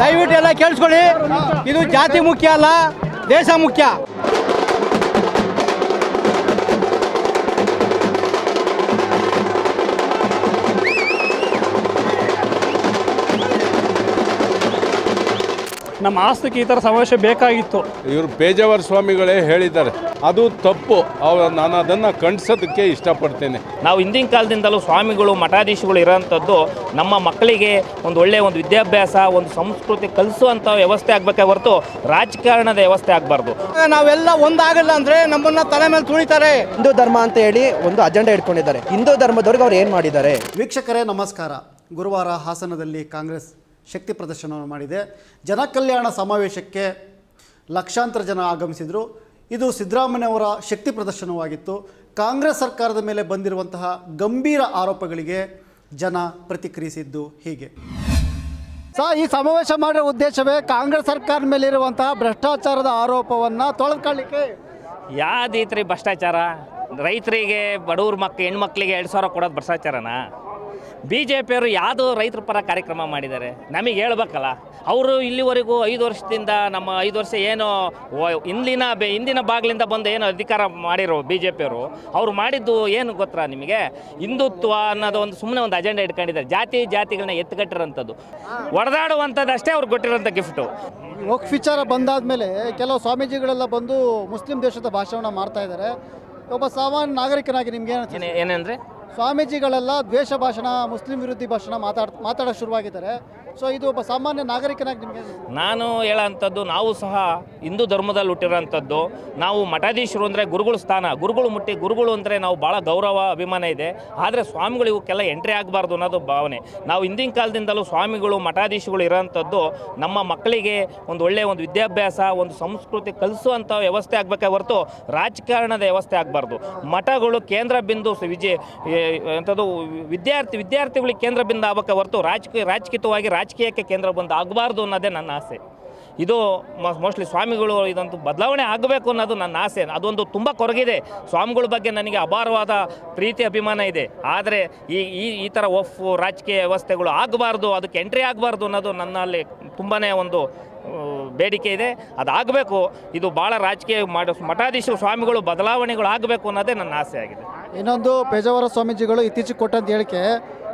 ದಯವಿಟ್ಟು ಎಲ್ಲ ಕೇಳಿಸ್ಕೊಳ್ಳಿ. ಇದು ಜಾತಿ ಮುಖ್ಯ ಅಲ್ಲ ದೇಶ ಮುಖ್ಯ. ನಮ್ಮ ಆಸ್ತಿಗೆ ಈ ಥರ ಸಮಾವೇಶ ಬೇಕಾಗಿತ್ತು. ಇವರು ಪೇಜಾವರ ಸ್ವಾಮಿಗಳೇ ಹೇಳಿದ್ದಾರೆ. ಅದು ತಪ್ಪು. ಅವ ನಾನು ಅದನ್ನು ಖಂಡಿಸೋದಕ್ಕೆ ಇಷ್ಟಪಡ್ತೇನೆ. ನಾವು ಹಿಂದಿನ ಕಾಲದಿಂದಲೂ ಸ್ವಾಮಿಗಳು ಮಠಾಧೀಶಗಳು ಇರೋಂಥದ್ದು ನಮ್ಮ ಮಕ್ಕಳಿಗೆ ಒಂದು ಒಳ್ಳೆಯ ಒಂದು ವಿದ್ಯಾಭ್ಯಾಸ ಒಂದು ಸಂಸ್ಕೃತಿ ಕಲಿಸುವಂಥ ವ್ಯವಸ್ಥೆ ಆಗಬೇಕೇ ಹೊರತು ರಾಜಕಾರಣದ ವ್ಯವಸ್ಥೆ ಆಗಬಾರ್ದು. ನಾವೆಲ್ಲ ಒಂದಾಗಲ್ಲ ಅಂದರೆ ನಮ್ಮನ್ನ ತಲೆ ಮೇಲೆ ತುಳಿತಾರೆ. ಹಿಂದೂ ಧರ್ಮ ಅಂತ ಹೇಳಿ ಒಂದು ಅಜೆಂಡಾ ಇಟ್ಕೊಂಡಿದ್ದಾರೆ. ಹಿಂದೂ ಧರ್ಮದವ್ರಿಗೆ ಅವ್ರು ಏನು ಮಾಡಿದ್ದಾರೆ? ವೀಕ್ಷಕರೇ ನಮಸ್ಕಾರ. ಗುರುವಾರ ಹಾಸನದಲ್ಲಿ ಕಾಂಗ್ರೆಸ್ ಶಕ್ತಿ ಪ್ರದರ್ಶನವನ್ನು ಮಾಡಿದೆ. ಜನಕಲ್ಯಾಣ ಸಮಾವೇಶಕ್ಕೆ ಲಕ್ಷಾಂತರ ಜನ ಆಗಮಿಸಿದರು. ಇದು ಸಿದ್ದರಾಮಯ್ಯವರ ಶಕ್ತಿ ಪ್ರದರ್ಶನವಾಗಿತ್ತು. ಕಾಂಗ್ರೆಸ್ ಸರ್ಕಾರದ ಮೇಲೆ ಬಂದಿರುವಂತಹ ಗಂಭೀರ ಆರೋಪಗಳಿಗೆ ಜನ ಪ್ರತಿಕ್ರಿಯಿಸಿದ್ದು ಹೀಗೆ. ಸಾ, ಈ ಸಮಾವೇಶ ಮಾಡಿರೋ ಉದ್ದೇಶವೇ ಕಾಂಗ್ರೆಸ್ ಸರ್ಕಾರದ ಮೇಲೆ ಇರುವಂತಹ ಭ್ರಷ್ಟಾಚಾರದ ಆರೋಪವನ್ನು ತೊಳೆದುಕೊಳ್ಳಿಕ್ಕೆ ಯಾವ್ದೈತ್ರಿ ಭ್ರಷ್ಟಾಚಾರ? ರೈತರಿಗೆ, ಬಡವ್ರ ಮಕ್ಕ ಹೆಣ್ಮಕ್ಳಿಗೆ ಎರಡು ಸಾವಿರ ಕೊಡೋದು ಭ್ರಷ್ಟಾಚಾರನ? ಬಿ ಜೆ ಪಿಯವರು ಯಾವುದು ರೈತರ ಪರ ಕಾರ್ಯಕ್ರಮ ಮಾಡಿದ್ದಾರೆ. ನಮಗೆ ಹೇಳ್ಬೇಕಲ್ಲ. ಅವರು ಇಲ್ಲಿವರೆಗೂ ಐದು ವರ್ಷದಿಂದ ನಮ್ಮ ಐದು ವರ್ಷ ಏನು ಇಂದಿನ ಹಿಂದಿನ ಬೆ ಹಿಂದಿನ ಬಾಗಿಲಿಂದ ಬಂದು ಏನು ಅಧಿಕಾರ ಮಾಡಿರೋ ಬಿ ಜೆ ಪಿಯವರು ಅವ್ರು ಮಾಡಿದ್ದು ಏನು ಗೊತ್ತಾ ನಿಮಗೆ? ಹಿಂದುತ್ವ ಅನ್ನೋದು ಒಂದು ಸುಮ್ಮನೆ ಒಂದು ಅಜೆಂಡಾ ಇಟ್ಕೊಂಡಿದ್ದಾರೆ. ಜಾತಿ ಜಾತಿಗಳನ್ನ ಎತ್ತುಗಟ್ಟಿರೋಂಥದ್ದು. ಒಡೆದಾಡುವಂಥದ್ದಷ್ಟೇ ಅವ್ರಿಗೆ ಕೊಟ್ಟಿರೋಂಥ ಗಿಫ್ಟು ವಕ್ಫ್ ವಿಚಾರ ಬಂದಾದ್ಮೇಲೆ ಕೆಲವು ಸ್ವಾಮೀಜಿಗಳೆಲ್ಲ ಬಂದು ಮುಸ್ಲಿಂ ದೇಶದ ಭಾಷಣ ಮಾಡ್ತಾ ಇದ್ದಾರೆ. ಒಬ್ಬ ಸಾಮಾನ್ಯ ನಾಗರಿಕನಾಗಿ ನಿಮ್ಗೆ ಏನೇ ಏನೆಂದರೆ ಸ್ವಾಮೀಜಿಗಳೆಲ್ಲ ದ್ವೇಷ ಭಾಷಣ ಮುಸ್ಲಿಂ ವಿರೋಧಿ ಭಾಷಣ ಮಾತಾಡ್ ಮಾತಾಡೋಕೆ ಶುರುವಾಗಿದ್ದಾರೆ. ಸೊ ಇದು ಒಬ್ಬ ಸಾಮಾನ್ಯ ನಾಗರಿಕನಾಗಿ ನಿಮಗೆ ನಾನು ಹೇಳೋಂಥದ್ದು, ನಾವು ಸಹ ಹಿಂದೂ ಧರ್ಮದಲ್ಲಿ ಹುಟ್ಟಿರೋಂಥದ್ದು, ನಾವು ಮಠಾಧೀಶರು ಅಂದರೆ ಗುರುಗಳ ಸ್ಥಾನ, ಗುರುಗಳು ಮುಟ್ಟಿ, ಗುರುಗಳು ಅಂದರೆ ನಾವು ಭಾಳ ಗೌರವ, ಅಭಿಮಾನ ಇದೆ. ಆದರೆ ಸ್ವಾಮಿಗಳು ಇವಕ್ಕೆಲ್ಲ ಎಂಟ್ರಿ ಆಗಬಾರ್ದು ಅನ್ನೋದು ಭಾವನೆ. ನಾವು ಹಿಂದಿನ ಕಾಲದಿಂದಲೂ ಸ್ವಾಮಿಗಳು, ಮಠಾಧೀಶಗಳು ಇರೋಂಥದ್ದು ನಮ್ಮ ಮಕ್ಕಳಿಗೆ ಒಂದು ಒಳ್ಳೆಯ ಒಂದು ವಿದ್ಯಾಭ್ಯಾಸ, ಒಂದು ಸಂಸ್ಕೃತಿ ಕಲಿಸುವಂಥ ವ್ಯವಸ್ಥೆ ಆಗಬೇಕೆ ಹೊರತು ರಾಜಕಾರಣದ ವ್ಯವಸ್ಥೆ ಆಗಬಾರ್ದು. ಮಠಗಳು ಕೇಂದ್ರ ಬಿಂದು ವಿಜಯ, ಎಂಥದ್ದು ವಿದ್ಯಾರ್ಥಿ, ವಿದ್ಯಾರ್ಥಿಗಳಿಗೆ ಕೇಂದ್ರ ಬಿಂದು ಆಗಬೇಕೇ ಹೊರತು ರಾಜಕೀಯ, ರಾಜಕೀಯವಾಗಿ ರಾಜಕೀಯಕ್ಕೆ ಕೇಂದ್ರ ಬಂದು ಆಗಬಾರ್ದು ಅನ್ನೋದೇ ನನ್ನ ಆಸೆ. ಇದು ಮೋಸ್ಟ್ಲಿ ಸ್ವಾಮಿಗಳು ಇದಂತೂ ಬದಲಾವಣೆ ಆಗಬೇಕು ಅನ್ನೋದು ನನ್ನ ಆಸೆ. ಅದೊಂದು ತುಂಬ ಕೊರಗಿದೆ. ಸ್ವಾಮಿಗಳ ಬಗ್ಗೆ ನನಗೆ ಅಪಾರವಾದ ಪ್ರೀತಿ, ಅಭಿಮಾನ ಇದೆ. ಆದರೆ ಈ ಈ ಈ ಥರ ಒಫ್ ರಾಜಕೀಯ ವ್ಯವಸ್ಥೆಗಳು ಆಗಬಾರ್ದು, ಅದಕ್ಕೆ ಎಂಟ್ರಿ ಆಗಬಾರ್ದು ಅನ್ನೋದು ನನ್ನಲ್ಲಿ ತುಂಬಾ ಒಂದು ಬೇಡಿಕೆ ಇದೆ. ಅದಾಗಬೇಕು ಇದು ಭಾಳ ರಾಜಕೀಯ ಮಾಡ ಮಠಾಧೀಶ ಸ್ವಾಮಿಗಳು ಬದಲಾವಣೆಗಳು ಆಗಬೇಕು ಅನ್ನೋದೇ ನನ್ನ ಆಸೆ ಆಗಿದೆ. ಇನ್ನೊಂದು ಪೇಜಾವರ ಸ್ವಾಮೀಜಿಗಳು ಇತ್ತೀಚೆಗೆ ಕೊಟ್ಟಂತ ಹೇಳಿಕೆ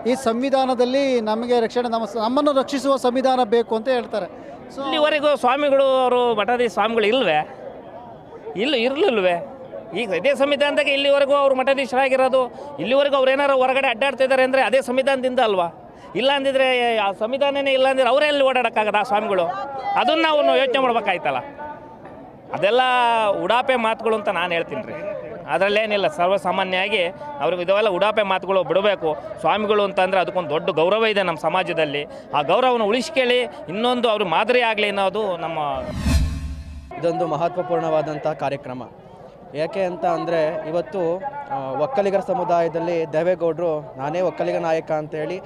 ಈ ಸಂವಿಧಾನದಲ್ಲಿ ನಮಗೆ ರಕ್ಷಣೆ, ನಮ್ಮ ನಮ್ಮನ್ನು ರಕ್ಷಿಸುವ ಸಂವಿಧಾನ ಬೇಕು ಅಂತ ಹೇಳ್ತಾರೆ. ಸೊ ಇಲ್ಲಿವರೆಗೂ ಸ್ವಾಮಿಗಳು ಅವರು ಮಠಾಧೀಶ ಸ್ವಾಮಿಗಳು ಇಲ್ವೇ? ಇಲ್ಲ, ಇರಲಿಲ್ವೇ? ಈಗ ಅದೇ ಸಂವಿಧಾನದಾಗ ಇಲ್ಲಿವರೆಗೂ ಅವರು ಮಠಾಧೀಶರಾಗಿರೋದು, ಇಲ್ಲಿವರೆಗೂ ಅವ್ರು ಏನಾರು ಹೊರಗಡೆ ಅಡ್ಡಾಡ್ತಾ ಇದ್ದಾರೆ ಅಂದರೆ ಅದೇ ಸಂವಿಧಾನದಿಂದ ಅಲ್ವಾ? ಇಲ್ಲ ಅಂದಿದ್ರೆ, ಆ ಸಂವಿಧಾನನೇ ಇಲ್ಲ ಅಂದ್ರೆ ಅವರೇ ಅಲ್ಲಿ ಓಡಾಡೋಕ್ಕಾಗದ ಆ ಸ್ವಾಮಿಗಳು? ಅದನ್ನು ಅವನು ಯೋಚನೆ ಮಾಡ್ಬೇಕಾಯ್ತಲ್ಲ? ಅದೆಲ್ಲ ಉಡಾಪೆ ಮಾತುಗಳು ಅಂತ ನಾನು ಹೇಳ್ತೀನಿ ರೀ. ಅದರಲ್ಲೇನಿಲ್ಲ, ಸರ್ವಸಾಮಾನ್ಯವಾಗಿ ಅವ್ರಿಗೆ ಇದೆಲ್ಲ ಉಡಾಪೆ ಮಾತುಗಳು ಬಿಡಬೇಕು. ಸ್ವಾಮಿಗಳು ಅಂತಂದರೆ ಅದಕ್ಕೊಂದು ದೊಡ್ಡ ಗೌರವ ಇದೆ ನಮ್ಮ ಸಮಾಜದಲ್ಲಿ. ಆ ಗೌರವವನ್ನು ಉಳಿಸ್ಕೊಳ್ಳಿ, ಇನ್ನೊಂದು ಅವ್ರ ಮಾದರಿ ಆಗಲಿ ಅನ್ನೋದು ನಮ್ಮ ಇದೊಂದು ಮಹತ್ವಪೂರ್ಣವಾದಂಥ ಕಾರ್ಯಕ್ರಮ. ಯಾಕೆ ಅಂತ ಅಂದರೆ ಇವತ್ತು ಒಕ್ಕಲಿಗರ ಸಮುದಾಯದಲ್ಲಿ ದೇವೇಗೌಡರು ನಾನೇ ಒಕ್ಕಲಿಗ ನಾಯಕ ಅಂತೇಳಿ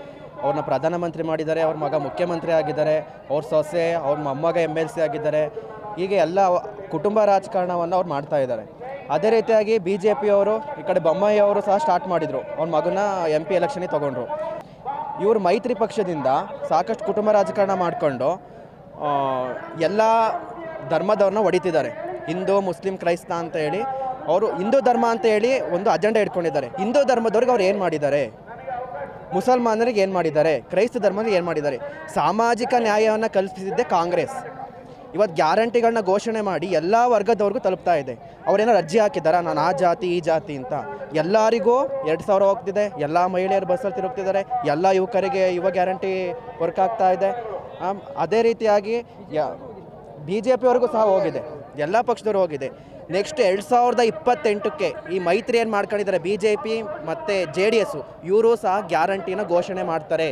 ಅವ್ರನ್ನ ಪ್ರಧಾನಮಂತ್ರಿ ಮಾಡಿದ್ದಾರೆ, ಅವ್ರ ಮಗ ಮುಖ್ಯಮಂತ್ರಿ ಆಗಿದ್ದಾರೆ, ಅವ್ರ ಸೊಸೆ, ಅವ್ರ ಮೊಮ್ಮಗ ಎಂ ಎಲ್ ಸಿ ಆಗಿದ್ದಾರೆ. ಹೀಗೆ ಎಲ್ಲ ಕುಟುಂಬ ರಾಜಕಾರಣವನ್ನು ಅವ್ರು ಮಾಡ್ತಾ ಇದ್ದಾರೆ. ಅದೇ ರೀತಿಯಾಗಿ ಬಿ ಜೆ ಪಿಯವರು ಈ ಕಡೆ ಬೊಮ್ಮಾಯಿ ಅವರು ಸಹ ಸ್ಟಾರ್ಟ್ ಮಾಡಿದರು. ಅವ್ರ ಮಗನ ಎಂ ಪಿ ಎಲೆಕ್ಷನಿಗೆ ತೊಗೊಂಡ್ರು. ಇವರು ಮೈತ್ರಿ ಪಕ್ಷದಿಂದ ಸಾಕಷ್ಟು ಕುಟುಂಬ ರಾಜಕಾರಣ ಮಾಡಿಕೊಂಡು ಎಲ್ಲ ಧರ್ಮದವ್ರನ್ನ ಹೊಡಿತಿದ್ದಾರೆ. ಹಿಂದೂ, ಮುಸ್ಲಿಂ, ಕ್ರೈಸ್ತ ಅಂತ ಹೇಳಿ. ಅವರು ಹಿಂದೂ ಧರ್ಮ ಅಂತ ಹೇಳಿ ಒಂದು ಅಜೆಂಡಾ ಇಟ್ಕೊಂಡಿದ್ದಾರೆ. ಹಿಂದೂ ಧರ್ಮದವ್ರಿಗೆ ಅವ್ರು ಏನು ಮಾಡಿದ್ದಾರೆ? ಮುಸಲ್ಮಾನರಿಗೆ ಏನು ಮಾಡಿದ್ದಾರೆ? ಕ್ರೈಸ್ತ ಧರ್ಮದಲ್ಲಿ ಏನು ಮಾಡಿದ್ದಾರೆ? ಸಾಮಾಜಿಕ ನ್ಯಾಯವನ್ನು ಕಲ್ಪಿಸಿದ್ದೆ ಕಾಂಗ್ರೆಸ್. ಇವತ್ತು ಗ್ಯಾರಂಟಿಗಳನ್ನ ಘೋಷಣೆ ಮಾಡಿ ಎಲ್ಲ ವರ್ಗದವ್ರಿಗೂ ತಲುಪ್ತಾ ಇದೆ. ಅವ್ರೇನಾರು ಅರ್ಜಿ ಹಾಕಿದಾರ ನಾನು ಆ ಜಾತಿ, ಈ ಜಾತಿ ಅಂತ. ಎಲ್ಲರಿಗೂ ಎರಡು ಸಾವಿರ ಹೋಗ್ತಿದೆ. ಎಲ್ಲ ಮಹಿಳೆಯರು ಬಸ್ಸಲ್ಲಿ ತಿರುಗ್ತಿದ್ದಾರೆ. ಎಲ್ಲ ಯುವಕರಿಗೆ ಯುವ ಗ್ಯಾರಂಟಿ ವರ್ಕ್ ಆಗ್ತಾ ಇದೆ. ಅದೇ ರೀತಿಯಾಗಿ ಬಿ ಜೆ ಪಿಯವ್ರಿಗೂ ಸಹ ಹೋಗಿದೆ. ಎಲ್ಲ ಪಕ್ಷದವ್ರು ಹೋಗಿದೆ. ನೆಕ್ಸ್ಟ್ ಎರಡು ಸಾವಿರದ ಇಪ್ಪತ್ತೆಂಟಕ್ಕೆ ಈ ಮೈತ್ರಿ ಏನು ಮಾಡ್ಕೊಂಡಿದ್ದಾರೆ? ಬಿ ಜೆ ಪಿ ಮತ್ತು ಜೆ ಡಿ ಎಸ್ಸು ಇವರು ಸಹ ಗ್ಯಾರಂಟಿನ ಘೋಷಣೆ ಮಾಡ್ತಾರೆ.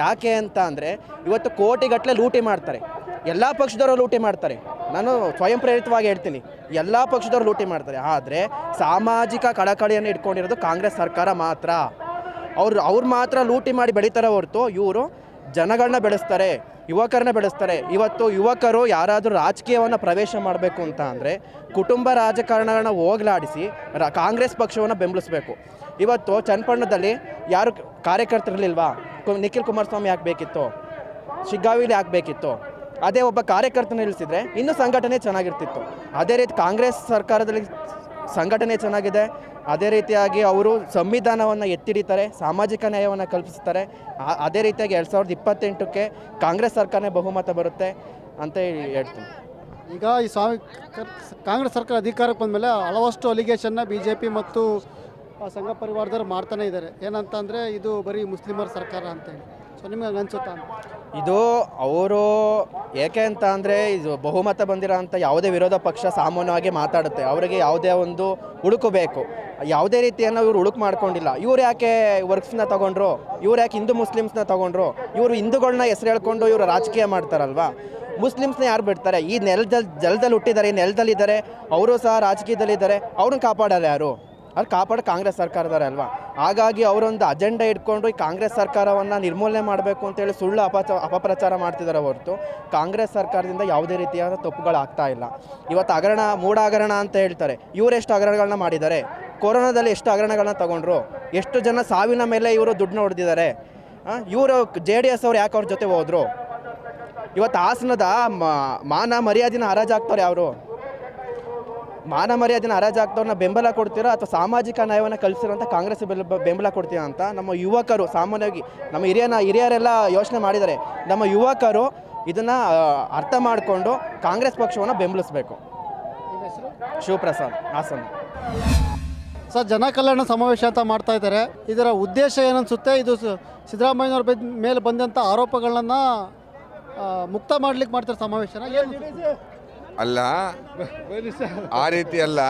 ಯಾಕೆ ಅಂತ ಅಂದರೆ, ಇವತ್ತು ಕೋಟಿಗಟ್ಟಲೆ ಲೂಟಿ ಮಾಡ್ತಾರೆ. ಎಲ್ಲ ಪಕ್ಷದವರು ಲೂಟಿ ಮಾಡ್ತಾರೆ. ನಾನು ಸ್ವಯಂ ಪ್ರೇರಿತವಾಗಿ ಹೇಳ್ತೀನಿ. ಎಲ್ಲ ಪಕ್ಷದವರು ಲೂಟಿ ಮಾಡ್ತಾರೆ. ಆದರೆ ಸಾಮಾಜಿಕ ಕಳಕಳಿಯನ್ನು ಇಟ್ಕೊಂಡಿರೋದು ಕಾಂಗ್ರೆಸ್ ಸರ್ಕಾರ ಮಾತ್ರ. ಅವ್ರು ಅವ್ರು ಮಾತ್ರ ಲೂಟಿ ಮಾಡಿ ಬೆಳೀತಾರೆ ಹೊರತು ಇವರು ಜನಗಳನ್ನ ಬೆಳೆಸ್ತಾರೆ, ಯುವಕರನ್ನ ಬೆಳೆಸ್ತಾರೆ. ಇವತ್ತು ಯುವಕರು ಯಾರಾದರೂ ರಾಜಕೀಯವನ್ನು ಪ್ರವೇಶ ಮಾಡಬೇಕು ಅಂತ ಅಂದರೆ ಕುಟುಂಬ ರಾಜಕಾರಣಗಳನ್ನ ಹೋಗಲಾಡಿಸಿ ರ, ಕಾಂಗ್ರೆಸ್ ಪಕ್ಷವನ್ನು ಬೆಂಬಲಿಸಬೇಕು. ಇವತ್ತು ಚನ್ನಪಟ್ಟಣದಲ್ಲಿ ಯಾರು ಕಾರ್ಯಕರ್ತರಿರ್ಲಿಲ್ವಾ? ನಿಖಿಲ್ ಕುಮಾರಸ್ವಾಮಿ ಯಾಕೆ ಬೇಕಿತ್ತು ಶಿಗ್ಗಾವಿಲಿ ಹಾಕಬೇಕಿತ್ತು ಅದೇ ಒಬ್ಬ ಕಾರ್ಯಕರ್ತನ ನಿಲ್ಲಿಸಿದ್ರೆ ಇನ್ನೂ ಸಂಘಟನೆ ಚೆನ್ನಾಗಿರ್ತಿತ್ತು. ಅದೇ ರೀತಿ ಕಾಂಗ್ರೆಸ್ ಸರ್ಕಾರದಲ್ಲಿ ಸಂಘಟನೆ ಚೆನ್ನಾಗಿದೆ. ಅದೇ ರೀತಿಯಾಗಿ ಅವರು ಸಂವಿಧಾನವನ್ನು ಎತ್ತಿಡಿತಾರೆ, ಸಾಮಾಜಿಕ ನ್ಯಾಯವನ್ನು ಕಲ್ಪಿಸ್ತಾರೆ. ಅದೇ ರೀತಿಯಾಗಿ ಎರಡು ಸಾವಿರದ ಇಪ್ಪತ್ತೆಂಟಕ್ಕೆ ಕಾಂಗ್ರೆಸ್ ಸರ್ಕಾರನೇ ಬಹುಮತ ಬರುತ್ತೆ ಅಂತ ಹೇಳಿ ಹೇಳ್ತೀನಿ. ಈಗ ಈ ಸ್ವಾಮಿ, ಕಾಂಗ್ರೆಸ್ ಸರ್ಕಾರ ಅಧಿಕಾರಕ್ಕೆ ಬಂದಮೇಲೆ ಹಲವಷ್ಟು ಅಲಿಗೇಷನ್ನ ಬಿ ಜೆ ಪಿ ಮತ್ತು ಸಂಘ ಪರಿವಾರದವ್ರು ಮಾಡ್ತಾನೆ ಇದ್ದಾರೆ. ಏನಂತಂದರೆ ಇದು ಬರೀ ಮುಸ್ಲಿಮರ ಸರ್ಕಾರ ಅಂತೇಳಿ ಸೊ ನಿಮ್ಗೆ ಅನ್ಸುತ್ತಾ? ಇದು ಅವರು ಏಕೆ ಅಂತ ಅಂದರೆ ಇದು ಬಹುಮತ ಬಂದಿರೋ ಅಂತ ಯಾವುದೇ ವಿರೋಧ ಪಕ್ಷ ಸಾಮಾನ್ಯವಾಗಿ ಮಾತಾಡುತ್ತೆ. ಅವರಿಗೆ ಯಾವುದೇ ಒಂದು ಹುಡುಕು ಬೇಕು. ಯಾವುದೇ ರೀತಿಯನ್ನು ಇವರು ಹುಡುಕು ಮಾಡ್ಕೊಂಡಿಲ್ಲ. ಇವ್ರು ಯಾಕೆ ವರ್ಕ್ಸ್ನ ತಗೊಂಡ್ರು? ಇವ್ರು ಯಾಕೆ ಹಿಂದೂ ಮುಸ್ಲಿಮ್ಸ್ನ ತಗೊಂಡ್ರು? ಇವರು ಹಿಂದೂಗಳನ್ನ ಹೆಸರು ಹೇಳ್ಕೊಂಡು ಇವರು ರಾಜಕೀಯ ಮಾಡ್ತಾರಲ್ವಾ? ಮುಸ್ಲಿಮ್ಸ್ನ ಯಾರು ಬಿಡ್ತಾರೆ? ಈ ನೆಲದಲ್ಲಿ ಜಲದಲ್ಲಿ ಹುಟ್ಟಿದ್ದಾರೆ ಈ ನೆಲದಲ್ಲಿದ್ದಾರೆ, ಅವರು ಸಹ ರಾಜಕೀಯದಲ್ಲಿದ್ದಾರೆ, ಅವ್ರನ್ನ ಕಾಪಾಡಲ್ಲ ಯಾರು? ಅಲ್ಲಿ ಕಾಪಾಡ ಕಾಂಗ್ರೆಸ್ ಸರ್ಕಾರದವರೇ ಅಲ್ವಾ? ಹಾಗಾಗಿ ಅವರೊಂದು ಅಜೆಂಡಾ ಇಟ್ಕೊಂಡು ಈ ಕಾಂಗ್ರೆಸ್ ಸರ್ಕಾರವನ್ನು ನಿರ್ಮೂಲನೆ ಮಾಡಬೇಕು ಅಂತೇಳಿ ಸುಳ್ಳು ಅಪಚ, ಅಪಪ್ರಚಾರ ಮಾಡ್ತಿದ್ದಾರೆ ಹೊರತು ಕಾಂಗ್ರೆಸ್ ಸರ್ಕಾರದಿಂದ ಯಾವುದೇ ರೀತಿಯಾದ ತಪ್ಪುಗಳು ಆಗ್ತಾ ಇಲ್ಲ. ಇವತ್ತು ಹಗರಣ, ಮೂಢ ಹಗರಣ ಅಂತ ಹೇಳ್ತಾರೆ. ಇವರೆಷ್ಟು ಹಗರಣಗಳನ್ನ ಮಾಡಿದ್ದಾರೆ ಕೊರೋನಾದಲ್ಲಿ ಎಷ್ಟು ಹಗರಣಗಳನ್ನ ತಗೊಂಡ್ರು? ಎಷ್ಟು ಜನ ಸಾವಿನ ಮೇಲೆ ಇವರು ದುಡ್ಡು ಹೊಡೆದಿದ್ದಾರೆ ಇವರು ಜೆ ಡಿ ಎಸ್ ಅವ್ರು ಯಾಕೆ ಅವ್ರ ಜೊತೆ ಹೋದ್ರು? ಇವತ್ತು ಹಾಸನದ ಮಾನ ಮರ್ಯಾದಿನ ಹರಾಜಾಗ್ತಾರೆ ಅವರು ಮಾನ ಮರ್ಯಾದಿನ ಹರಾಜಾಗ್ದವ್ರನ್ನ ಬೆಂಬಲ ಕೊಡ್ತೀರಾ ಅಥವಾ ಸಾಮಾಜಿಕ ನ್ಯಾಯವನ್ನು ಕಲ್ಸಿರೋಂಥ ಕಾಂಗ್ರೆಸ್ ಬೆಲ್- ಬೆಂಬಲ ಕೊಡ್ತೀರಾ ಅಂತ ನಮ್ಮ ಯುವಕರು, ಸಾಮಾನ್ಯವಾಗಿ ನಮ್ಮ ಹಿರಿಯನ, ಹಿರಿಯರೆಲ್ಲ ಯೋಚನೆ ಮಾಡಿದ್ದಾರೆ. ನಮ್ಮ ಯುವಕರು ಇದನ್ನು ಅರ್ಥ ಮಾಡಿಕೊಂಡು ಕಾಂಗ್ರೆಸ್ ಪಕ್ಷವನ್ನು ಬೆಂಬಲಿಸಬೇಕು. ಶಿವಪ್ರಸಾದ್, ಹಾಸನ. ಸರ್ ಜನ ಕಲ್ಯಾಣ ಸಮಾವೇಶ ಅಂತ ಮಾಡ್ತಾ ಇದ್ದಾರೆ. ಇದರ ಉದ್ದೇಶ ಏನನ್ಸುತ್ತೆ? ಇದು ಸಿದ್ದರಾಮಯ್ಯನವ್ರ ಮೇಲೆ ಬಂದಂಥ ಆರೋಪಗಳನ್ನು ಮುಕ್ತ ಮಾಡ್ಲಿಕ್ಕೆ ಮಾಡ್ತಾರೆ ಸಮಾವೇಶನ ಅಲ್ಲ ಆ ರೀತಿ ಅಲ್ಲ.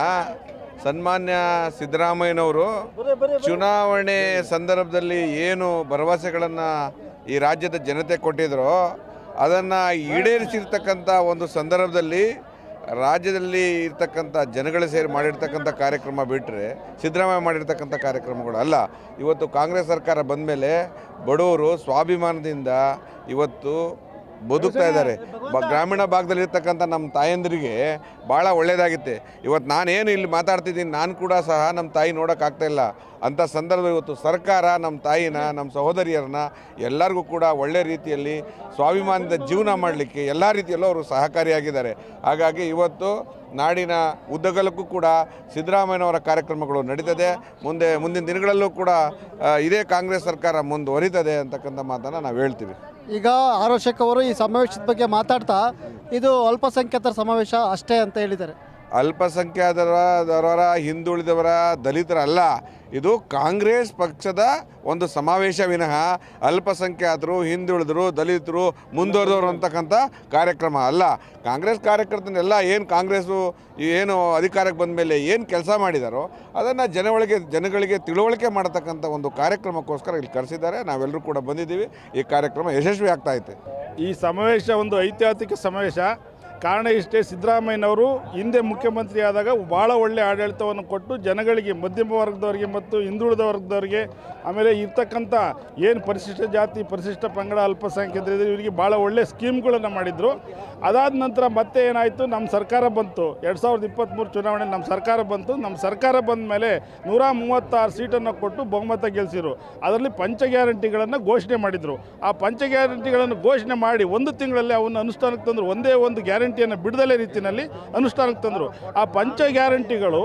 ಸನ್ಮಾನ್ಯ ಸಿದ್ದರಾಮಯ್ಯನವರು ಚುನಾವಣೆ ಸಂದರ್ಭದಲ್ಲಿ ಏನು ಭರವಸೆಗಳನ್ನು ಈ ರಾಜ್ಯದ ಜನತೆ ಕೊಟ್ಟಿದ್ರೋ ಅದನ್ನು ಈಡೇರಿಸಿರ್ತಕ್ಕಂಥ ಒಂದು ಸಂದರ್ಭದಲ್ಲಿ ರಾಜ್ಯದಲ್ಲಿ ಇರ್ತಕ್ಕಂಥ ಜನಗಳು ಸೇರಿ ಮಾಡಿರ್ತಕ್ಕಂಥ ಕಾರ್ಯಕ್ರಮ ಬಿಟ್ಟರೆ ಸಿದ್ದರಾಮಯ್ಯ ಮಾಡಿರ್ತಕ್ಕಂಥ ಕಾರ್ಯಕ್ರಮಗಳು ಅಲ್ಲ. ಇವತ್ತು ಕಾಂಗ್ರೆಸ್ ಸರ್ಕಾರ ಬಂದ ಮೇಲೆ ಬಡವರು ಸ್ವಾಭಿಮಾನದಿಂದ ಇವತ್ತು ಬದುಕ್ತಾ ಇದ್ದಾರೆ. ಬ ಗ್ರಾಮೀಣ ಭಾಗದಲ್ಲಿರ್ತಕ್ಕಂಥ ನಮ್ಮ ತಾಯಂದಿರಿಗೆ ಭಾಳ ಒಳ್ಳೆಯದಾಗಿತ್ತೆ ಇವತ್ತು ನಾನೇನು ಇಲ್ಲಿ ಮಾತಾಡ್ತಿದ್ದೀನಿ ನಾನು ಕೂಡ ಸಹ ನಮ್ಮ ತಾಯಿ ನೋಡೋಕ್ಕಾಗ್ತಾ ಇಲ್ಲ. ಅಂಥ ಸಂದರ್ಭ ಇವತ್ತು ಸರ್ಕಾರ ನಮ್ಮ ತಾಯಿನ ನಮ್ಮ ಸಹೋದರಿಯರನ್ನ ಎಲ್ಲರಿಗೂ ಕೂಡ ಒಳ್ಳೆ ರೀತಿಯಲ್ಲಿ ಸ್ವಾಭಿಮಾನದ ಜೀವನ ಮಾಡಲಿಕ್ಕೆ ಎಲ್ಲ ರೀತಿಯಲ್ಲೂ ಅವರು ಸಹಕಾರಿಯಾಗಿದ್ದಾರೆ. ಹಾಗಾಗಿ ಇವತ್ತು ನಾಡಿನ ಉದ್ದಗಲಕ್ಕೂ ಕೂಡ ಸಿದ್ದರಾಮಯ್ಯನವರ ಕಾರ್ಯಕ್ರಮಗಳು ನಡೀತದೆ. ಮುಂದೆ ಮುಂದಿನ ದಿನಗಳಲ್ಲೂ ಕೂಡ ಇದೇ ಕಾಂಗ್ರೆಸ್ ಸರ್ಕಾರ ಮುಂದುವರಿತದೆ ಅಂತಕ್ಕಂಥ ಮಾತನ್ನು ನಾವು ಹೇಳ್ತೀವಿ. ಈಗ ಆರೋಶಕ್ ಅವರು ಈ ಸಮಾವೇಶದ ಬಗ್ಗೆ ಮಾತಾಡ್ತಾ ಇದು ಅಲ್ಪಸಂಖ್ಯಾತರ ಸಮಾವೇಶ ಅಷ್ಟೇ ಅಂತ ಹೇಳಿದ್ದಾರೆ. ಅಲ್ಪಸಂಖ್ಯಾತರವರ ಹಿಂದುಳಿದವರ ದಲಿತರಲ್ಲ, ಇದು ಕಾಂಗ್ರೆಸ್ ಪಕ್ಷದ ಒಂದು ಸಮಾವೇಶ ವಿನಃ ಅಲ್ಪಸಂಖ್ಯಾತರು, ಹಿಂದುಳಿದರು, ದಲಿತರು ಮುಂದುವರೆದವರು ಅಂತಕ್ಕಂಥ ಕಾರ್ಯಕ್ರಮ ಅಲ್ಲ. ಕಾಂಗ್ರೆಸ್ ಕಾರ್ಯಕರ್ತನೆಲ್ಲ ಏನು ಕಾಂಗ್ರೆಸ್ಸು, ಏನು ಅಧಿಕಾರಕ್ಕೆ ಬಂದ ಮೇಲೆ ಏನು ಕೆಲಸ ಮಾಡಿದಾರೋ ಅದನ್ನು ಜನಗಳಿಗೆ ಜನಗಳಿಗೆ ತಿಳುವಳಿಕೆ ಮಾಡತಕ್ಕಂಥ ಒಂದು ಕಾರ್ಯಕ್ರಮಕ್ಕೋಸ್ಕರ ಇಲ್ಲಿ ಕರೆಸಿದ್ದಾರೆ. ನಾವೆಲ್ಲರೂ ಕೂಡ ಬಂದಿದ್ದೀವಿ. ಈ ಕಾರ್ಯಕ್ರಮ ಯಶಸ್ವಿ ಆಗ್ತಾ ಐತೆ. ಈ ಸಮಾವೇಶ ಒಂದು ಐತಿಹಾಸಿಕ ಸಮಾವೇಶ. ಕಾರಣ ಇಷ್ಟೇ, ಸಿದ್ದರಾಮಯ್ಯನವರು ಹಿಂದೆ ಮುಖ್ಯಮಂತ್ರಿ ಆದಾಗ ಭಾಳ ಒಳ್ಳೆಯ ಆಡಳಿತವನ್ನು ಕೊಟ್ಟು ಜನಗಳಿಗೆ, ಮಧ್ಯಮ ವರ್ಗದವರಿಗೆ ಮತ್ತು ಹಿಂದುಳಿದ ವರ್ಗದವರಿಗೆ, ಆಮೇಲೆ ಇರ್ತಕ್ಕಂಥ ಏನು ಪರಿಶಿಷ್ಟ ಜಾತಿ, ಪರಿಶಿಷ್ಟ ಪಂಗಡ, ಅಲ್ಪಸಂಖ್ಯಾತರಿದ್ದಾರೆ ಇವರಿಗೆ ಭಾಳ ಒಳ್ಳೆಯ ಸ್ಕೀಮ್ಗಳನ್ನು ಮಾಡಿದರು. ಅದಾದ ನಂತರ ಮತ್ತೆ ಏನಾಯಿತು? ನಮ್ಮ ಸರ್ಕಾರ ಬಂತು. ಎರಡು ಸಾವಿರದ ಇಪ್ಪತ್ತ್ಮೂರು ಚುನಾವಣೆ ನಮ್ಮ ಸರ್ಕಾರ ಬಂತು. ನಮ್ಮ ಸರ್ಕಾರ ಬಂದ ಮೇಲೆ ನೂರ ಮೂವತ್ತಾರು ಸೀಟನ್ನು ಕೊಟ್ಟು ಬಹುಮತ ಗೆಲ್ಲಿಸಿರು ಅದರಲ್ಲಿ ಪಂಚ ಗ್ಯಾರಂಟಿಗಳನ್ನು ಘೋಷಣೆ ಮಾಡಿದರು. ಆ ಪಂಚ ಗ್ಯಾರಂಟಿಗಳನ್ನು ಘೋಷಣೆ ಮಾಡಿ ಒಂದು ತಿಂಗಳಲ್ಲಿ ಅವನ್ನು ಅನುಷ್ಠಾನಕ್ಕೆ ತಂದರು. ಒಂದೇ ಒಂದು ಗ್ಯಾರಂಟಿಯನ್ನು ಬಿಡದಲೇ ರೀತಿಯಲ್ಲಿ ಅನುಷ್ಠಾನಕ್ಕೆ ತಂದರು. ಆ ಪಂಚ ಗ್ಯಾರಂಟಿಗಳು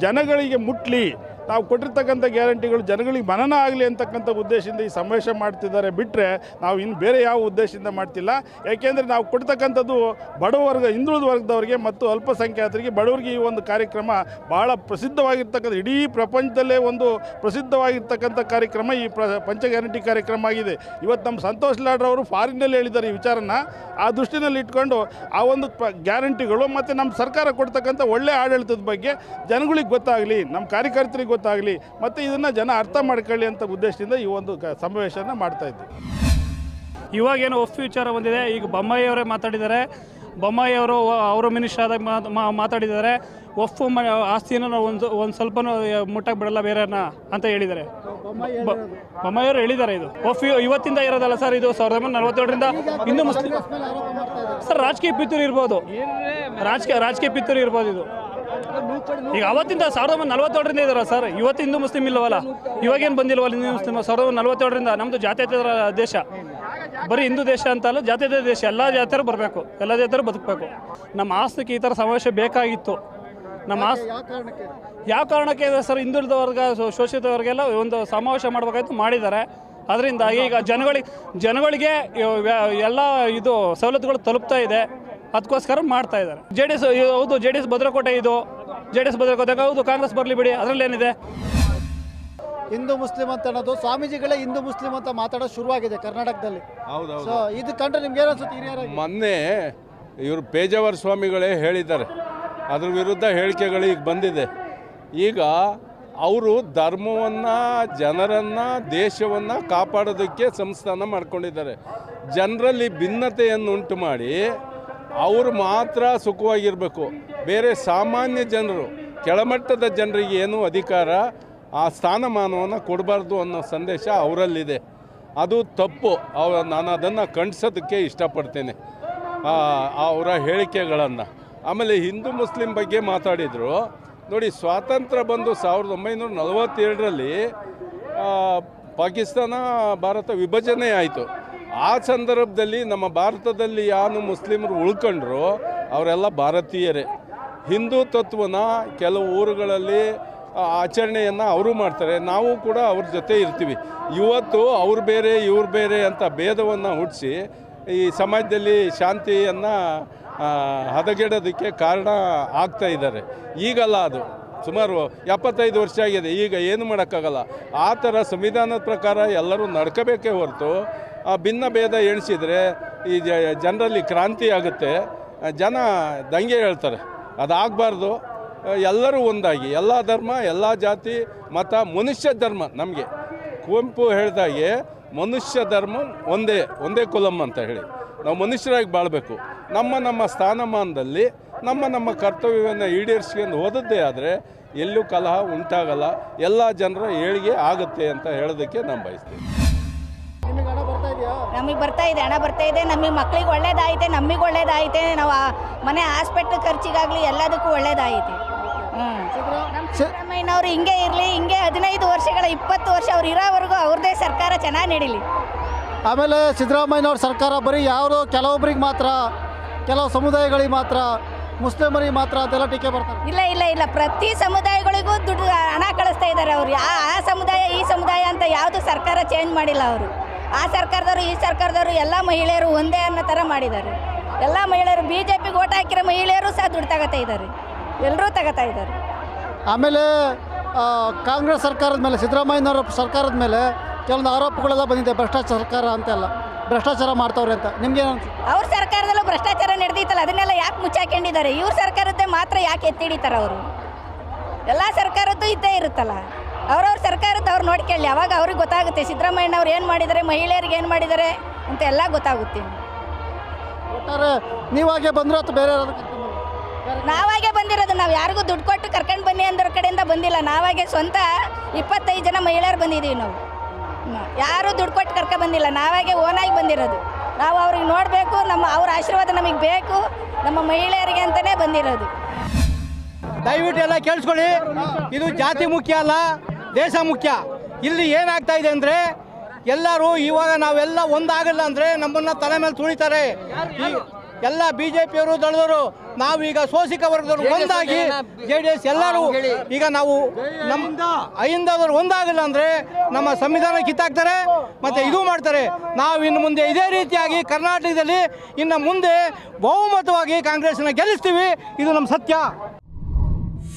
ಜನಗಳಿಗೆ ಮುಟ್ಲಿ. ನಾವು ಕೊಟ್ಟಿರ್ತಕ್ಕಂಥ ಗ್ಯಾರಂಟಿಗಳು ಜನಗಳಿಗೆ ಮನನ ಆಗಲಿ ಅಂತಕ್ಕಂಥ ಉದ್ದೇಶದಿಂದ ಈ ಸಮಾವೇಶ ಮಾಡ್ತಿದ್ದಾರೆ ಬಿಟ್ಟರೆ ನಾವು ಇನ್ನು ಬೇರೆ ಯಾವ ಉದ್ದೇಶದಿಂದ ಮಾಡ್ತಿಲ್ಲ. ಯಾಕೆಂದರೆ ನಾವು ಕೊಡ್ತಕ್ಕಂಥದ್ದು ಬಡವರ್ಗ, ಹಿಂದುಳಿದ ವರ್ಗದವರಿಗೆ ಮತ್ತು ಅಲ್ಪಸಂಖ್ಯಾತರಿಗೆ. ಬಡವರಿಗೆ ಈ ಒಂದು ಕಾರ್ಯಕ್ರಮ ಭಾಳ ಪ್ರಸಿದ್ಧವಾಗಿರ್ತಕ್ಕಂಥ, ಇಡೀ ಪ್ರಪಂಚದಲ್ಲೇ ಒಂದು ಪ್ರಸಿದ್ಧವಾಗಿರ್ತಕ್ಕಂಥ ಕಾರ್ಯಕ್ರಮ ಈ ಪ್ರ ಪಂಚ ಗ್ಯಾರಂಟಿ ಕಾರ್ಯಕ್ರಮ ಆಗಿದೆ. ಇವತ್ತು ನಮ್ಮ ಸಂತೋಷ್ ಲಾಡ್ರ್ ಅವರು ಫಾರಿನ್ನಲ್ಲಿ ಹೇಳಿದ್ದಾರೆ ಈ ವಿಚಾರನ. ಆ ದೃಷ್ಟಿನಲ್ಲಿ ಇಟ್ಕೊಂಡು ಆ ಒಂದು ಗ್ಯಾರಂಟಿಗಳು ಮತ್ತು ನಮ್ಮ ಸರ್ಕಾರ ಕೊಡ್ತಕ್ಕಂಥ ಒಳ್ಳೆ ಆಡಳಿತದ ಬಗ್ಗೆ ಜನಗಳಿಗೆ ಗೊತ್ತಾಗಲಿ, ನಮ್ಮ ಕಾರ್ಯಕರ್ತರಿಗೆ ಗೊತ್ತಾಗಲಿ ಮತ್ತು ಇದನ್ನು ಜನ ಅರ್ಥ ಮಾಡ್ಕೊಳ್ಳಿ ಅಂತ ಉದ್ದೇಶದಿಂದ ಈ ಒಂದು ಕ- ಸಮಾವೇಶನ ಮಾಡ್ತಾ ಇದ್ದೀವಿ ಇವಾಗೇನು ಒಫ್ ವಿಚಾರ ಬಂದಿದೆ. ಈಗ ಬೊಮ್ಮಾಯಿಯವರೇ ಮಾತಾಡಿದ್ದಾರೆ. ಬೊಮ್ಮಾಯಿಯವರು ಅವರು ಅವರು ಮಿನಿಸ್ಟರ್ ಆದಾಗ ಮಾತಾಡಿದ್ದಾರೆ. ಒಫ್ ಮ ಆಸ್ತಿಯನ್ನು ನಾವು ಒಂದು ಒಂದು ಸ್ವಲ್ಪ ಮುಟ್ಟಕ್ಕೆ ಬಿಡಲ್ಲ ಬೇರೆನ ಅಂತ ಹೇಳಿದ್ದಾರೆ. ಬೊಮ್ಮಾಯಿಯವರು ಬೊಮ್ಮಾಯಿ ಅವರು ಹೇಳಿದ್ದಾರೆ ಇದು. ಒಫ್ ಇವತ್ತಿಂದ ಇರೋದಲ್ಲ ಸರ್ ಇದು? ಸಾವಿರದ ಒಂಬೈನೂರ ನಲವತ್ತೇಳರಿಂದ ಹಿಂದೂ ಮುಸ್ಲಿಂ ಸರ್ ರಾಜಕೀಯ ಪಿತೂರಿ ಇರ್ಬೋದು. ರಾಜಕೀಯ ರಾಜಕೀಯ ಪಿತೂರಿ ಇರ್ಬೋದು ಇದು. ಈಗ ಅವತ್ತಿಂದ ಸಾವಿರದ ಒಂಬೈನೂರ ನಲವತ್ತೇಳರಿಂದ ಇದಾರ ಸರ್? ಇವತ್ತು ಹಿಂದೂ ಮುಸ್ಲಿಂ ಇಲ್ಲವಲ್ಲ? ಇವಾಗೇನು ಬಂದಿಲ್ವಲ್ಲ ಹಿಂದೂ ಮುಸ್ಲಿಂ ಸಾವಿರದ ಒಂಬೈನೂರ ನಲವತ್ತೇಳರಿಂದ? ನಮ್ಮದು ಜಾತ್ಯತೀತ ದೇಶ. ಬರೀ ಹಿಂದೂ ದೇಶ ಅಂತ ಅಲ್ಲ ಜಾತ್ಯತೀತ ದೇಶ. ಎಲ್ಲ ಜಾತಿಯರು ಬರಬೇಕು. ಎಲ್ಲ ಜಾತಿಯರು ಬದುಕಬೇಕು. ನಮ್ಮ ಆಸ್ತಿಗೆ ಈ ಥರ ಸಮಾವೇಶ ಬೇಕಾಗಿತ್ತು. ನಮ್ಮ ಆಸ್ ಯಾವ ಕಾರಣಕ್ಕೆ? ಸರ್ ಹಿಂದುಳಿದ ವರ್ಗ ಶೋಷಿತ ವರ್ಗೆಲ್ಲ ಒಂದು ಸಮಾವೇಶ ಮಾಡಬೇಕಾಯ್ತು ಮಾಡಿದ್ದಾರೆ. ಅದರಿಂದ ಈಗ ಜನಗಳಿಗೆ ಜನಗಳಿಗೆ ಎಲ್ಲ ಇದು ಸವಲತ್ತುಗಳು ತಲುಪ್ತಾ ಇದೆ. ಅದಕ್ಕೋಸ್ಕರ ಮಾಡ್ತಾ ಇದ್ದಾರೆ. ಜೆ ಡಿ ಎಸ್ ಹೌದು ಜೆ ಡಿ ಎಸ್ ಭದ್ರಕೋಟೆ ಇದು. ಜೆ ಡಿ ಎಸ್ ಭದ್ರಕೋಟೆ ಹೌದು ಕಾಂಗ್ರೆಸ್ ಬರಲಿ ಬಿಡಿ ಅದರಲ್ಲೇನಿದೆ? ಹಿಂದೂ ಮುಸ್ಲಿಂ ಅಂತ ಅನ್ನೋದು ಸ್ವಾಮೀಜಿಗಳೇ ಹಿಂದೂ ಮುಸ್ಲಿಂ ಅಂತ ಮಾತಾಡೋ ಶುರುವಾಗಿದೆ ಕರ್ನಾಟಕದಲ್ಲಿ. ಸೊ ಇದು ಕಂಡ್ರೆ ನಿಮ್ಗೆ ಏನು ಅನ್ಸುತ್ತೆ ಹಿರಿಯರಾಗಿ? ಮೊನ್ನೆ ಇವರು ಪೇಜಾವರ ಸ್ವಾಮಿಗಳೇ ಹೇಳಿದ್ದಾರೆ. ಅದ್ರ ವಿರುದ್ಧ ಹೇಳಿಕೆಗಳು ಈಗ ಬಂದಿದೆ. ಈಗ ಅವರು ಧರ್ಮವನ್ನು ಜನರನ್ನು ದೇಶವನ್ನು ಕಾಪಾಡೋದಕ್ಕೆ ಸಂಸ್ಥಾನ ಮಾಡ್ಕೊಂಡಿದ್ದಾರೆ. ಜನರಲ್ಲಿ ಭಿನ್ನತೆಯನ್ನು ಉಂಟು ಮಾಡಿ ಅವರು ಮಾತ್ರ ಸುಖವಾಗಿರಬೇಕು. ಬೇರೆ ಸಾಮಾನ್ಯ ಜನರು, ಕೆಳಮಟ್ಟದ ಜನರಿಗೆ ಏನು ಅಧಿಕಾರ, ಆ ಸ್ಥಾನಮಾನವನ್ನು ಕೊಡಬಾರ್ದು ಅನ್ನೋ ಸಂದೇಶ ಅವರಲ್ಲಿದೆ. ಅದು ತಪ್ಪು. ಅವ ನಾನು ಅದನ್ನು ಖಂಡಿಸೋದಕ್ಕೆ ಇಷ್ಟಪಡ್ತೇನೆ ಅವರ ಹೇಳಿಕೆಗಳನ್ನು. ಆಮೇಲೆ ಹಿಂದೂ ಮುಸ್ಲಿಂ ಬಗ್ಗೆ ಮಾತಾಡಿದರು. ನೋಡಿ, ಸ್ವಾತಂತ್ರ್ಯ ಬಂದು ಸಾವಿರದ ಒಂಬೈನೂರ ನಲವತ್ತೇಳರಲ್ಲಿ ಪಾಕಿಸ್ತಾನ, ಭಾರತ ವಿಭಜನೆ ಆಯಿತು. ಆ ಸಂದರ್ಭದಲ್ಲಿ ನಮ್ಮ ಭಾರತದಲ್ಲಿ ಯಾರು ಮುಸ್ಲಿಮರು ಉಳ್ಕೊಂಡ್ರು, ಅವರೆಲ್ಲ ಭಾರತೀಯರೇ. ಹಿಂದೂ ತತ್ವನ ಕೆಲವು ಊರುಗಳಲ್ಲಿ ಆಚರಣೆಯನ್ನು ಅವರು ಮಾಡ್ತಾರೆ. ನಾವು ಕೂಡ ಅವ್ರ ಜೊತೆ ಇರ್ತೀವಿ. ಇವತ್ತು ಅವ್ರು ಬೇರೆ, ಇವ್ರು ಬೇರೆ ಅಂತ ಭೇದವನ್ನು ಹುಟ್ಟಿಸಿ ಈ ಸಮಾಜದಲ್ಲಿ ಶಾಂತಿಯನ್ನು ಹದಗೆಡೋದಕ್ಕೆ ಕಾರಣ ಆಗ್ತಾ ಇದ್ದಾರೆ. ಈಗಲ್ಲ ಅದು. ಸುಮಾರು ಎಪ್ಪತ್ತೈದು ವರ್ಷ ಆಗಿದೆ. ಈಗ ಏನು ಮಾಡೋಕ್ಕಾಗಲ್ಲ. ಆ ಥರ ಸಂವಿಧಾನದ ಪ್ರಕಾರ ಎಲ್ಲರೂ ನಡ್ಕೋಬೇಕೇ ಹೊರತು, ಆ, ಭಿನ್ನ ಭೇದ ಎಣಿಸಿದರೆ ಈ ಜನರಲ್ಲಿ ಕ್ರಾಂತಿ ಆಗುತ್ತೆ. ಜನ ದಂಗೆ ಹೇಳ್ತಾರೆ. ಅದಾಗಬಾರ್ದು. ಎಲ್ಲರೂ ಒಂದಾಗಿ. ಎಲ್ಲ ಧರ್ಮ, ಎಲ್ಲ ಜಾತಿ, ಮತ, ಮನುಷ್ಯ ಧರ್ಮ ನಮಗೆ. ಕುವೆಂಪು ಹೇಳಿದಾಗೆ ಮನುಷ್ಯ ಧರ್ಮ ಒಂದೇ ಒಂದೇ ಕುಲಂ ಅಂತ ಹೇಳಿ. ನಾವು ಮನುಷ್ಯರಾಗಿ ಬಾಳಬೇಕು. ನಮ್ಮ ನಮ್ಮ ಸ್ಥಾನಮಾನದಲ್ಲಿ, ನಮ್ಮ ನಮ್ಮ ಕರ್ತವ್ಯವನ್ನು ಈಡೇರಿಸ್ಕೊಂಡು ಓದದ್ದೇ ಆದರೆ ಎಲ್ಲೂ ಕಲಹ ಉಂಟಾಗಲ್ಲ. ಎಲ್ಲ ಜನರ ಏಳಿಗೆ ಆಗುತ್ತೆ ಅಂತ ಹೇಳೋದಕ್ಕೆ ನಾನು ಬಯಸ್ತೀನಿ. ನಮಗೆ ಬರ್ತಾ ಇದೆ ಹಣ ಬರ್ತಾ ಇದೆ ನಮಗೆ ಮಕ್ಳಿಗೆ ಒಳ್ಳೇದಾಯಿತೆ ನಮಗೆ ಒಳ್ಳೇದಾಯಿತೆ ನಾವು ಆ ಮನೆ ಹಾಸ್ಪಿಟ್ಲ್ ಖರ್ಚಿಗಾಗಲಿ ಎಲ್ಲದಕ್ಕೂ ಒಳ್ಳೇದಾಯಿತು. ಸಿದ್ದರಾಮಯ್ಯನವ್ರು ಹಿಂಗೆ ಇರಲಿ ಹಿಂಗೆ ಹದಿನೈದು ವರ್ಷಗಳ ಇಪ್ಪತ್ತು ವರ್ಷ ಅವ್ರು ಇರೋವರೆಗೂ ಅವ್ರದ್ದೇ ಸರ್ಕಾರ ಚೆನ್ನಾಗಿ ನಡೀಲಿ. ಆಮೇಲೆ ಸಿದ್ದರಾಮಯ್ಯನವ್ರ ಸರ್ಕಾರ ಬರೀ ಯಾರು ಕೆಲವೊಬ್ಬರಿಗೆ ಮಾತ್ರ ಕೆಲವು ಸಮುದಾಯಗಳಿಗೆ ಮಾತ್ರ ಮುಸ್ಲಿಮರಿಗೆ ಮಾತ್ರ ಅದೆಲ್ಲ ಟೀಕೆ ಬರ್ತಾರೆ. ಇಲ್ಲ ಇಲ್ಲ ಇಲ್ಲ ಪ್ರತಿ ಸಮುದಾಯಗಳಿಗೂ ದುಡ್ಡು ಹಣ ಕಳಿಸ್ತಾ ಇದ್ದಾರೆ ಅವರು. ಆ ಆ ಸಮುದಾಯ ಈ ಸಮುದಾಯ ಅಂತ ಯಾವುದು ಸರ್ಕಾರ ಚೇಂಜ್ ಮಾಡಿಲ್ಲ ಅವರು. ಆ ಸರ್ಕಾರದವರು ಈ ಸರ್ಕಾರದವರು ಎಲ್ಲ ಮಹಿಳೆಯರು ಒಂದೇ ಅನ್ನೋ ಥರ ಮಾಡಿದ್ದಾರೆ. ಎಲ್ಲ ಮಹಿಳೆಯರು ಬಿ ಜೆ ಪಿಗೆ ಓಟ್ ಹಾಕಿರೋ ಮಹಿಳೆಯರು ಸಹ ದುಡ್ಡು ತಗೋತಾ ಇದ್ದಾರೆ. ಎಲ್ಲರೂ ತಗೋತಾ ಇದ್ದಾರೆ. ಆಮೇಲೆ ಕಾಂಗ್ರೆಸ್ ಸರ್ಕಾರದ ಮೇಲೆ ಸಿದ್ದರಾಮಯ್ಯನವರ ಸರ್ಕಾರದ ಮೇಲೆ ಕೆಲವೊಂದು ಆರೋಪಗಳೆಲ್ಲ ಬಂದಿದೆ ಭ್ರಷ್ಟಾಚಾರ ಸರ್ಕಾರ ಅಂತೆಲ್ಲ ಭ್ರಷ್ಟಾಚಾರ ಮಾಡ್ತವ್ರೆ ಅಂತ. ನಿಮ್ಗೆ ಅವ್ರ ಸರ್ಕಾರದಲ್ಲೂ ಭ್ರಷ್ಟಾಚಾರ ನಡೆದಿತ್ತಲ್ಲ ಅದನ್ನೆಲ್ಲ ಯಾಕೆ ಮುಚ್ಚಾಕೊಂಡಿದ್ದಾರೆ? ಇವ್ರ ಸರ್ಕಾರದ್ದೇ ಮಾತ್ರ ಯಾಕೆ ಎತ್ತಿಡಿತಾರೆ ಅವರು? ಎಲ್ಲ ಸರ್ಕಾರದ್ದು ಇದ್ದೇ ಇರುತ್ತಲ್ಲ. ಅವ್ರವ್ರ ಸರ್ಕಾರ ಅವ್ರು ನೋಡ್ಕೊಳ್ಳಿ ಅವಾಗ ಅವ್ರಿಗೆ ಗೊತ್ತಾಗುತ್ತೆ ಸಿದ್ದರಾಮಯ್ಯನವ್ರು ಏನು ಮಾಡಿದ್ದಾರೆ ಮಹಿಳೆಯರಿಗೆ ಏನು ಮಾಡಿದ್ದಾರೆ ಅಂತ ಎಲ್ಲ ಗೊತ್ತಾಗುತ್ತೆ. ಒಟ್ಟಾರೆ ನೀವಾಗೆ ಬಂದ್ರೆ ಅಥವಾ ಬೇರೆ ಯಾರಾದ್ರೂ ಕರ್ಕೊಂಡ್ ಬಂದ್ರಾ? ನಾವಾಗೆ ಬಂದಿರೋದು ನಾವು ಯಾರಿಗೂ ದುಡ್ಡು ಕೊಟ್ಟು ಕರ್ಕೊಂಡು ಬನ್ನಿ ಅಂದ್ರ ಕಡೆಯಿಂದ ಬಂದಿಲ್ಲ. ನಾವಾಗೆ ಸ್ವಂತ ಇಪ್ಪತ್ತೈದು ಜನ ಮಹಿಳೆಯರು ಬಂದಿದ್ದೀವಿ ನಾವು. ಯಾರು ಯಾರೂ ದುಡ್ಡು ಕೊಟ್ಟು ಕರ್ಕೊ ಬಂದಿಲ್ಲ. ನಾವಾಗೆ ಓನಾಗಿ ಬಂದಿರೋದು. ನಾವು ಅವ್ರಿಗೆ ನೋಡಬೇಕು ನಮ್ಮ ಅವ್ರ ಆಶೀರ್ವಾದ ನಮಗೆ ಬೇಕು ನಮ್ಮ ಮಹಿಳೆಯರಿಗೆ ಅಂತಲೇ ಬಂದಿರೋದು. ದಯವಿಟ್ಟು ಎಲ್ಲ ಕೇಳಿಸ್ಕೊಳ್ಳಿ. ಇದು ಜಾತಿ ಮುಖ್ಯ ಅಲ್ಲ. ದೇಶ ಮುಖ್ಯ. ಇಲ್ಲಿ ಏನಾಗ್ತಾ ಇದೆ ಅಂದರೆ ಎಲ್ಲರೂ ಇವಾಗ ನಾವೆಲ್ಲ ಒಂದಾಗಲ್ಲ ಅಂದರೆ ನಮ್ಮನ್ನ ತಲೆ ಮೇಲೆ ತುಳಿತಾರೆ. ಎಲ್ಲ ಬಿ ಜೆ ಪಿಯವರು ದಳದವರು ನಾವು ಈಗ ಶೋಷಿಕ ವರ್ಗದವರು ಒಂದಾಗಿ ಜೆ ಡಿ ಎಸ್ ಎಲ್ಲರೂ ಈಗ ನಾವು ನಮ್ಮ ಅಹಿಂದವರು ಒಂದಾಗಲ್ಲ ಅಂದರೆ ನಮ್ಮ ಸಂವಿಧಾನ ಕಿತ್ತಾಕ್ತಾರೆ ಮತ್ತು ಇದು ಮಾಡ್ತಾರೆ. ನಾವು ಇನ್ನು ಮುಂದೆ ಇದೇ ರೀತಿಯಾಗಿ ಕರ್ನಾಟಕದಲ್ಲಿ ಇನ್ನು ಮುಂದೆ ಬಹುಮತವಾಗಿ ಕಾಂಗ್ರೆಸ್ನ ಗೆಲ್ಲಿಸ್ತೀವಿ. ಇದು ನಮ್ಮ ಸತ್ಯ.